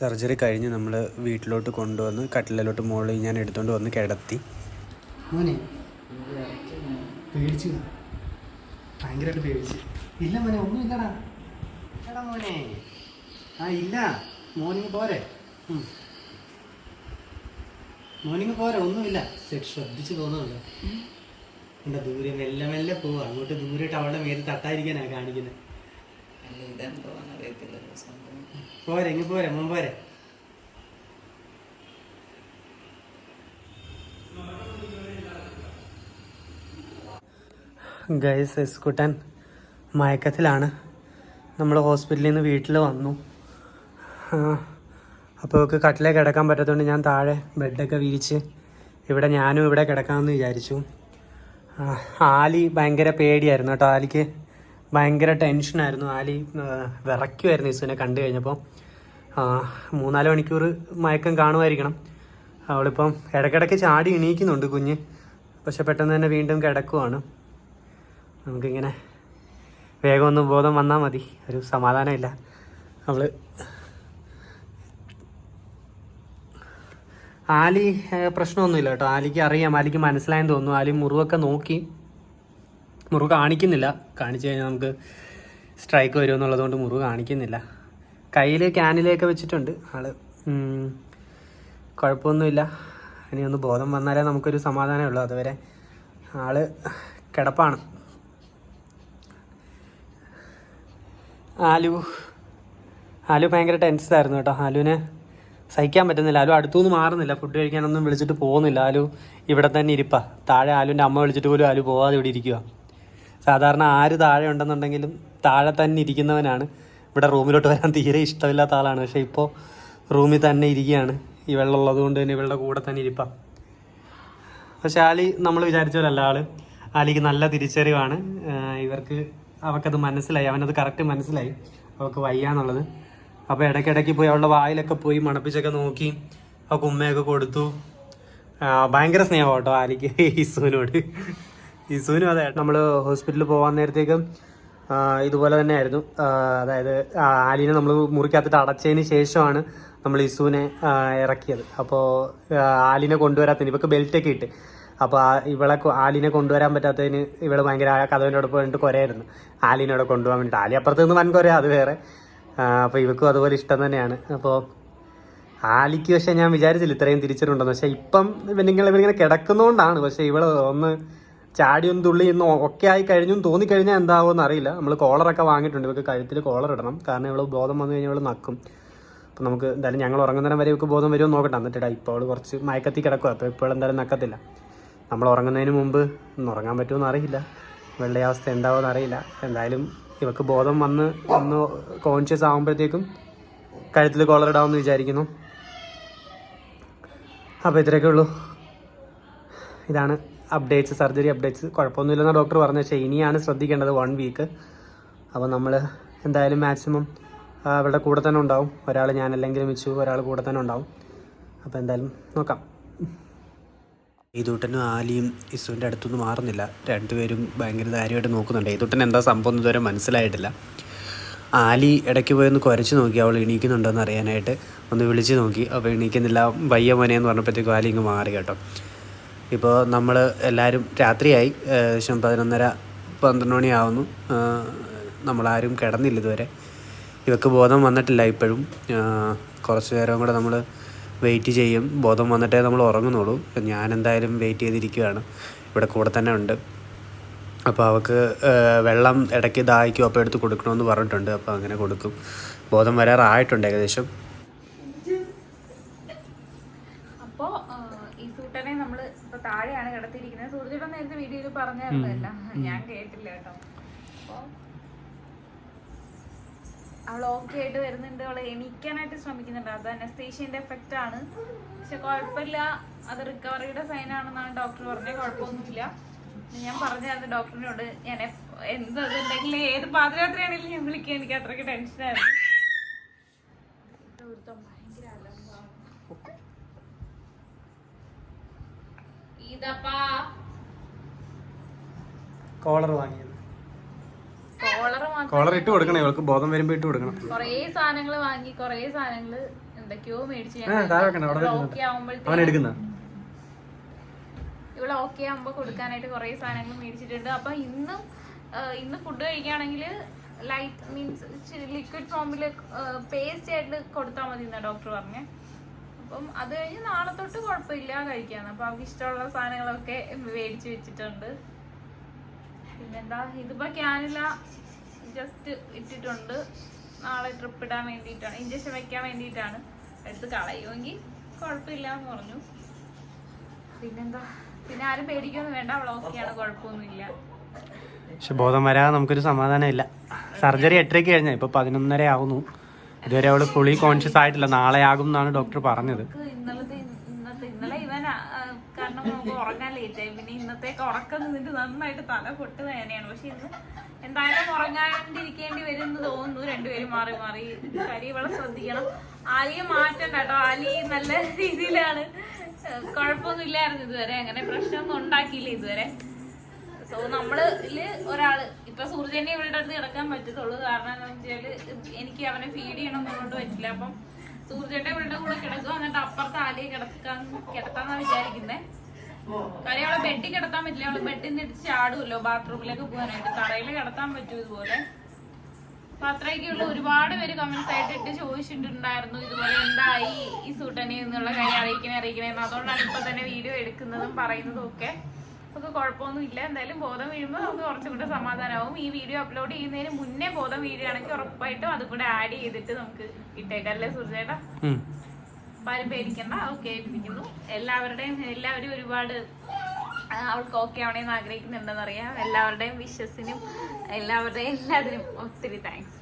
Surgery കഴിഞ്ഞ് നമ്മൾ വീട്ടിലോട്ട് കൊണ്ടുവന്ന് കട്ടിലോട്ട് മുകളിൽ ഞാൻ എടുത്തുകൊണ്ട് വന്ന് കിടത്തി. മോനെ പേടിച്ചു ഭയങ്കരമായിട്ട് പേടിച്ച്. ഇല്ല മോനെ ഒന്നും ഇല്ലടാ. എടാ മോനെ. ആ ഇല്ല. മോർണിംഗ് പോരെ. ഉം. മോർണിംഗ് പോരെ ഒന്നുമില്ല. ശ്രദ്ധിച്ചു തോന്നുന്നുണ്ടോ എന്താ ദൂരെ മെല്ലെ മെല്ലെ പോവാ. അങ്ങോട്ട് ദൂരെയിട്ട് അവളുടെ മേത്ത് തട്ടായിരിക്കാനാണ് കാണിക്കുന്നത് പോരെ ഇങ്ങ് പോരെ മോൻ പോരെ. ഗൈസ് എസ്കുട്ടൻ മയക്കത്തിലാണ്. നമ്മൾ ഹോസ്പിറ്റലിൽ നിന്ന് വീട്ടിൽ വന്നു. അപ്പോൾ അവൾക്ക് കട്ടിലേ കിടക്കാൻ പറ്റാത്തതുകൊണ്ട് ഞാൻ താഴെ ബെഡൊക്കെ വിരിച്ച് ഇവിടെ ഞാനും ഇവിടെ കിടക്കാമെന്ന് വിചാരിച്ചു. ആലി ഭയങ്കര പേടിയായിരുന്നു കേട്ടോ. ആലിക്ക് ഭയങ്കര ടെൻഷനായിരുന്നു ആലി വിറയ്ക്കുമായിരുന്നു ഇസുവിനെ കണ്ടു കഴിഞ്ഞപ്പോൾ മൂന്നാൽ മണിക്കൂർ മയക്കം കാണുമായിരിക്കണം. അവളിപ്പം ഇടയ്ക്കിടയ്ക്ക് ചാടി എണീക്കുന്നുണ്ട് കുഞ്ഞ്. പക്ഷെ പെട്ടെന്ന് തന്നെ വീണ്ടും കിടക്കുവാണ്. നമുക്കിങ്ങനെ വേഗം ഒന്ന് ബോധം വന്നാൽ മതി. ഒരു സമാധാനമില്ല. നമ്മൾ ആലി പ്രശ്നമൊന്നുമില്ല കേട്ടോ. ആലിക്ക് അറിയാം ആലിക്ക് മനസ്സിലായെന്ന് തോന്നുന്നു. ആലി മുറിവൊക്കെ നോക്കി. മുറിവ് കാണിക്കുന്നില്ല. കാണിച്ചു കഴിഞ്ഞാൽ നമുക്ക് സ്ട്രൈക്ക് വരുമെന്നുള്ളതുകൊണ്ട് മുറിവ് കാണിക്കുന്നില്ല. കയ്യിൽ ക്യാനിലൊക്കെ വെച്ചിട്ടുണ്ട് ആൾ. കുഴപ്പമൊന്നുമില്ല. ഇനി ഒന്ന് ബോധം വന്നാലേ നമുക്കൊരു സമാധാനമുള്ളൂ അതുവരെ ആൾ കിടപ്പാണ്. ആലു. ആലു ഭയങ്കര ടെൻസ്ഡായിരുന്നു കേട്ടോ. ആലുവിനെ സഹിക്കാൻ പറ്റുന്നില്ല. ആലു അടുത്തുനിന്ന് മാറുന്നില്ല. ഫുഡ് കഴിക്കാനൊന്നും വിളിച്ചിട്ട് പോകുന്നില്ല. ആലു ഇവിടെ തന്നെ ഇരിപ്പാ. താഴെ ആലുവിന്റെ അമ്മ വിളിച്ചിട്ട് പോലും ആലു പോവാതെ ഇവിടെ ഇരിക്കുക സാധാരണ ആര് താഴെ ഉണ്ടെന്നുണ്ടെങ്കിലും താഴെ തന്നെ ഇരിക്കുന്നവനാണ്. ഇവിടെ റൂമിലോട്ട് വരാൻ തീരെ ഇഷ്ടമില്ലാത്ത ആളാണ്. പക്ഷേ ഇപ്പോൾ റൂമിൽ തന്നെ ഇരിക്കുകയാണ്. ഈ വെള്ളം ഉള്ളത് കൊണ്ട് തന്നെ ഇവളുടെ കൂടെ തന്നെ ഇരിപ്പാ. പക്ഷെ ആലി നമ്മൾ വിചാരിച്ചവരല്ല ആൾ ആലിക്ക് നല്ല തിരിച്ചറിവാണ്. ഇവർക്ക് അവൾക്കത് മനസ്സിലായി. അവനത് കറക്റ്റ് മനസ്സിലായി. അവൾക്ക് വയ്യാന്നുള്ളത്. അപ്പോൾ ഇടയ്ക്കിടയ്ക്ക് പോയി അവളുടെ വായിലൊക്കെ പോയി മണപ്പിച്ചൊക്കെ നോക്കി. ആ കുമ്മയൊക്കെ കൊടുത്തു. ഭയങ്കര സ്നേഹം കേട്ടോ ആലിക്ക് ഇസുവിനോട് ഇസുവിനും അതെ നമ്മൾ ഹോസ്പിറ്റലിൽ പോകാൻ നേരത്തേക്കും ഇതുപോലെ തന്നെ ആയിരുന്നു അതായത് ആലിനെ നമ്മൾ മുറിക്കകത്തിട്ട് അടച്ചതിന് ശേഷമാണ് നമ്മൾ ഇസുവിനെ ഇറക്കിയത്. അപ്പോൾ ആലിനെ കൊണ്ടുവരാത്തതിന് ഇവക്ക് ബെൽറ്റൊക്കെ ഇട്ട്. അപ്പോൾ ഇവളെ ആലിനെ കൊണ്ടുവരാൻ പറ്റാത്തതിന് ഇവൾ ഭയങ്കര ആ കഥവിനോട് പോയിട്ട് കുരയായിരുന്നു. ആലിനോട് കൊണ്ടുപോകാൻ വേണ്ടിയിട്ട്. ആലി അപ്പുറത്ത് നിന്ന് വൻ കുര അത് വേറെ. അപ്പോൾ ഇവക്കും അതുപോലെ ഇഷ്ടം തന്നെയാണ്. അപ്പോൾ ആലിക്ക് പക്ഷേ ഞാൻ വിചാരിച്ചില്ല ഇത്രയും തിരിച്ചിട്ടുണ്ടെന്ന്. പക്ഷേ ഇപ്പം നിങ്ങൾ ഇവരിങ്ങനെ കിടക്കുന്നതുകൊണ്ടാണ് പക്ഷേ ഇവൾ ഒന്ന് ചാടി ഒന്ന് തുള്ളി ഇന്ന് ഒക്കെ ആയി കഴിഞ്ഞു തോന്നിക്കഴിഞ്ഞാൽ എന്താവുമെന്ന് അറിയില്ല. നമ്മൾ കോളറൊക്കെ വാങ്ങിയിട്ടുണ്ട്. ഇവർക്ക് കഴുത്തിൽ കോളർ ഇടണം. കാരണം ഇവൾ ബോധം വന്നു കഴിഞ്ഞാൽ ഇവൾ നക്കും. അപ്പം നമുക്ക് എന്തായാലും ഞങ്ങൾ ഉറങ്ങുന്നതിന് വരെ ഇവർക്ക് ബോധം വരുമോ നോക്കട്ടെ എന്നിട്ട് ഇപ്പോൾ അവൾ കുറച്ച് മയക്കത്തി കിടക്കുക അപ്പോൾ ഇപ്പോൾ എന്തായാലും നക്കത്തില്ല. നമ്മൾ ഉറങ്ങുന്നതിന് മുമ്പ് ഉറങ്ങാൻ പറ്റുമോ അറിയില്ല. വെള്ളയാവസ്ഥ എന്താവുമെന്ന് അറിയില്ല. എന്തായാലും ഇവക്ക് ബോധം വന്ന് ഒന്ന് കോൺഷ്യസ് ആകുമ്പോഴത്തേക്കും കഴുത്തിൽ കോളർ ഇടാമെന്ന് വിചാരിക്കുന്നു. അപ്പോൾ ഇത്രയൊക്കെ ഉള്ളൂ. ഇതാണ് അപ്ഡേറ്റ്സ് സർജറി അപ്ഡേറ്റ്സ് കുഴപ്പമൊന്നുമില്ലെന്ന് ഡോക്ടർ പറഞ്ഞു പക്ഷേ ഇനിയാണ് ശ്രദ്ധിക്കേണ്ടത് വൺ വീക്ക് അപ്പോൾ നമ്മൾ എന്തായാലും മാക്സിമം അവരുടെ കൂടെ തന്നെ ഉണ്ടാവും. ഒരാൾ ഞാനല്ലെങ്കിലും വെച്ചു ഒരാൾ കൂടെ തന്നെ ഉണ്ടാവും. അപ്പോൾ എന്തായാലും നോക്കാം. ഈതൂട്ടനും ആലിയും ഇസുവിന്റെ അടുത്തൊന്നും മാറുന്നില്ല. രണ്ടുപേരും ഭയങ്കര കാര്യമായിട്ട് നോക്കുന്നുണ്ട്. ഈതൂട്ടൻ എന്താ സംഭവം ഇതുവരെ മനസ്സിലായിട്ടില്ല. ആലി ഇടയ്ക്ക് പോയി ഒന്ന് കുരച്ച് നോക്കി അവൾ എണീക്കുന്നുണ്ടോയെന്ന് അറിയാനായിട്ട് ഒന്ന് വിളിച്ച് നോക്കി. അപ്പോൾ എണീക്കുന്നില്ല. വയ്യ മോനെ എന്ന് പറഞ്ഞപ്പോഴത്തേക്കും ആലി ഇങ്ങ് മാറി കേട്ടോ. ഇപ്പോൾ നമ്മൾ എല്ലാവരും രാത്രിയായി. ഏകദേശം പതിനൊന്നര പന്ത്രണ്ട് മണിയാവുന്നു. നമ്മളാരും കിടന്നില്ല ഇതുവരെ. ഇവക്ക് ബോധം വന്നിട്ടില്ല ഇപ്പോഴും. കുറച്ച് നേരം കൂടെ നമ്മൾ വെയിറ്റ് ചെയ്യും. ബോധം വന്നിട്ടേ നമ്മൾ ഉറങ്ങുന്നുള്ളൂ. ഞാൻ എന്തായാലും വെയിറ്റ് ചെയ്തിരിക്കുകയാണ് ഇവിടെ കൂടെ തന്നെ ഉണ്ട്. അപ്പോൾ അവൾക്ക് വെള്ളം ഇടയ്ക്ക് ദാഹിക്കും. അപ്പോൾ എടുത്ത് കൊടുക്കണമെന്ന് പറഞ്ഞിട്ടുണ്ട്. അപ്പോൾ അങ്ങനെ കൊടുക്കും. ബോധം വരാറായിട്ടുണ്ട് ഏകദേശം. അപ്പോൾ ഈ സൂട്ടനെ നമ്മൾ ഇപ്പൊ താഴെയാണ് കിടത്തിയിരിക്കുന്നത്. സൂർജേട്ടൻ നേരത്തെ വീഡിയോയിൽ പറഞ്ഞായിരുന്നല്ല. ഞാൻ കേട്ടില്ല കേട്ടോ. അപ്പൊ അവൾ ഓക്കെ ആയിട്ട് വരുന്നുണ്ട്. അവളെ എണീക്കാനായിട്ട് ശ്രമിക്കുന്നുണ്ട്. അത് അനസ്തേഷ്യന്റെ എഫക്റ്റ് ആണ്. പക്ഷെ കുഴപ്പമില്ല. അത് റിക്കവറിയുടെ സൈൻ ആണെന്നാണ് ഡോക്ടർ പറഞ്ഞത്. കുഴപ്പമൊന്നുമില്ല. ഞാൻ പറഞ്ഞായിരുന്നു ഡോക്ടറിനോട് ഞാൻ എന്തെങ്കിലും ഏത് പാതിരാത്രിയാണെങ്കിലും ഞാൻ വിളിക്കുക എനിക്ക് അത്രയ്ക്ക് ടെൻഷനായിരുന്നു കോളർ വാങ്ങിയത്. കോളർ ഇട്ട് കൊടുക്കണം ഇവർക്ക് ബോധം വരുമ്പോ ഇട്ട് കൊടുക്കണം. കൊറേ സാധനങ്ങൾ വാങ്ങി കൊറേ സാധനങ്ങൾ എന്തൊക്കെയോ മേടിച്ചു അവൻ എടുക്കുന്ന. ഇവിടെ ഓക്കെ ആകുമ്പോ കൊടുക്കാനായിട്ട് കൊറേ സാധനങ്ങൾ മേടിച്ചിട്ടുണ്ട്. അപ്പൊ ഇന്നും ഇന്ന് ഫുഡ് കഴിക്കുകയാണെങ്കിൽ ലൈറ്റ് മീൻസ് ലിക്വിഡ് ഫോമിൽ പേസ്റ്റ് ആയിട്ട് കൊടുത്താൽ മതി എന്നാ ഡോക്ടർ പറഞ്ഞേ. അപ്പം അത് കഴിഞ്ഞ് നാളെ തൊട്ട് കുഴപ്പമില്ല കഴിക്കാന്ന്. അപ്പൊ അവർക്ക് ഇഷ്ടമുള്ള സാധനങ്ങളൊക്കെ മേടിച്ചു വെച്ചിട്ടുണ്ട്. പിന്നെന്താ ഇതിപ്പോ ക്യാനില ജസ്റ്റ് ഇട്ടിട്ടുണ്ട്. നാളെ ട്രിപ്പ് ഇടാൻ വേണ്ടിയിട്ടാണ്. ഇഞ്ചക്ഷൻ വെക്കാൻ വേണ്ടിയിട്ടാണ്. എടുത്ത് കളയുമെങ്കിൽ കുഴപ്പമില്ല എന്ന് പറഞ്ഞു. പിന്നെന്താ? പിന്നെ ആരും പേടിക്കൊന്നും വേണ്ട. അവൾ ഓക്കെയാണ് കുഴപ്പമൊന്നുമില്ല. പക്ഷെ ബോധം വരാതെ നമുക്കൊരു സമാധാനം ഇല്ല സർജറി എട്ടരയ്ക്ക് കഴിഞ്ഞാൽ ഇപ്പൊ പതിനൊന്നര ആവുന്നു. ഇതുവരെ അവൾ ഫുള്ളി കോൺഷ്യസ് ആയിട്ടില്ല. നാളെ ആകും എന്നാണ് ഡോക്ടർ പറഞ്ഞത് നമുക്ക് ഇന്നലത്തെ ഇന്നത്തെ ഇന്നലെ ഇവൻ ആ, ആ, കാരണം നമുക്ക് ഉറങ്ങാൻ ലേറ്റ് ആയി പിന്നെ ഇന്നത്തേക്ക് ഉറക്കം നിന്നിട്ട് നന്നായിട്ട് തല പൊട്ടുന്ന തന്നെയാണ്. പക്ഷെ ഇന്ന് എന്തായാലും ഉറങ്ങാണ്ടിരിക്കേണ്ടി വരും തോന്നുന്നു. രണ്ടുപേരും മാറി മാറി കാര്യം ഇവളെ ശ്രദ്ധിക്കണം. ആലിയെ മാറ്റണ്ട കേട്ടോ. ആലി നല്ല രീതിയിലാണ്. കുഴപ്പമൊന്നും കുഴപ്പമൊന്നുമില്ലായിരുന്നു ഇതുവരെ. അങ്ങനെ പ്രശ്നമൊന്നും ഉണ്ടാക്കിയില്ല ഇതുവരെ. സോ നമ്മളിൽ ഒരാൾ. ഇപ്പൊ സൂര്യനെ ഇവരുടെ അടുത്ത് കിടക്കാൻ പറ്റത്തുള്ളൂ. കാരണം എന്താ വെച്ചാൽ എനിക്ക് അവനെ ഫീഡ് ചെയ്യണം എന്നുകൊണ്ട് പറ്റില്ല. അപ്പം സൂർജന്റെ ഇവരുടെ കൂടെ കിടക്കുക എന്നിട്ട് അപ്പുറത്ത് ആലിയെ കിടക്കാൻ കിടത്താന്നാ വിചാരിക്കുന്നേ. കാര്യം അവളെ ബെഡിൽ കിടത്താൻ പറ്റില്ല. അവൾ ബെഡിൽ നിന്ന് ഇടിച്ച് ചാടുമല്ലോ ബാത്റൂമിലേക്ക് പോകാനായിട്ട്. തറയിൽ കിടത്താൻ പറ്റും ഇതുപോലെ. അപ്പൊ അത്രയൊക്കെയുള്ള. ഒരുപാട് പേര് കമന്റ്സ് ആയിട്ട് ഇട്ട് ചോദിച്ചിട്ടുണ്ടായിരുന്നു. ഇതുപോലെ എന്തായി ഈ സൂട്ടനെ എന്നുള്ള കാര്യം അറിയിക്കണേ അറിയിക്കണേ അതുകൊണ്ടാണ് ഇപ്പൊ തന്നെ വീഡിയോ എടുക്കുന്നതും പറയുന്നതും ഒക്കെ. നമുക്ക് കുഴപ്പമൊന്നും ഇല്ല. എന്തായാലും ബോധം വീഴുമ്പോൾ നമുക്ക് കുറച്ചും കൂടെ സമാധാനമാവും. ഈ വീഡിയോ അപ്ലോഡ് ചെയ്യുന്നതിന് മുന്നേ ബോധം വീഴുകയാണെങ്കിൽ ഉറപ്പായിട്ടും അതും കൂടെ ആഡ് ചെയ്തിട്ട് നമുക്ക് ഇട്ടേക്കാം. അല്ലേ. അപ്പൊ ആരും പേടിക്കണ്ട ഓക്കെ ആയിട്ടിരിക്കുന്നു എല്ലാവരുടെയും എല്ലാവരും ഒരുപാട് അവൾക്ക് ഓക്കെ ആഗ്രഹിക്കുന്നുണ്ടെന്ന് അറിയാം എല്ലാവരുടെയും വിശ്വസിനും എല്ലാവരുടെയും എല്ലാത്തിനും ഒത്തിരി താങ്ക്സ്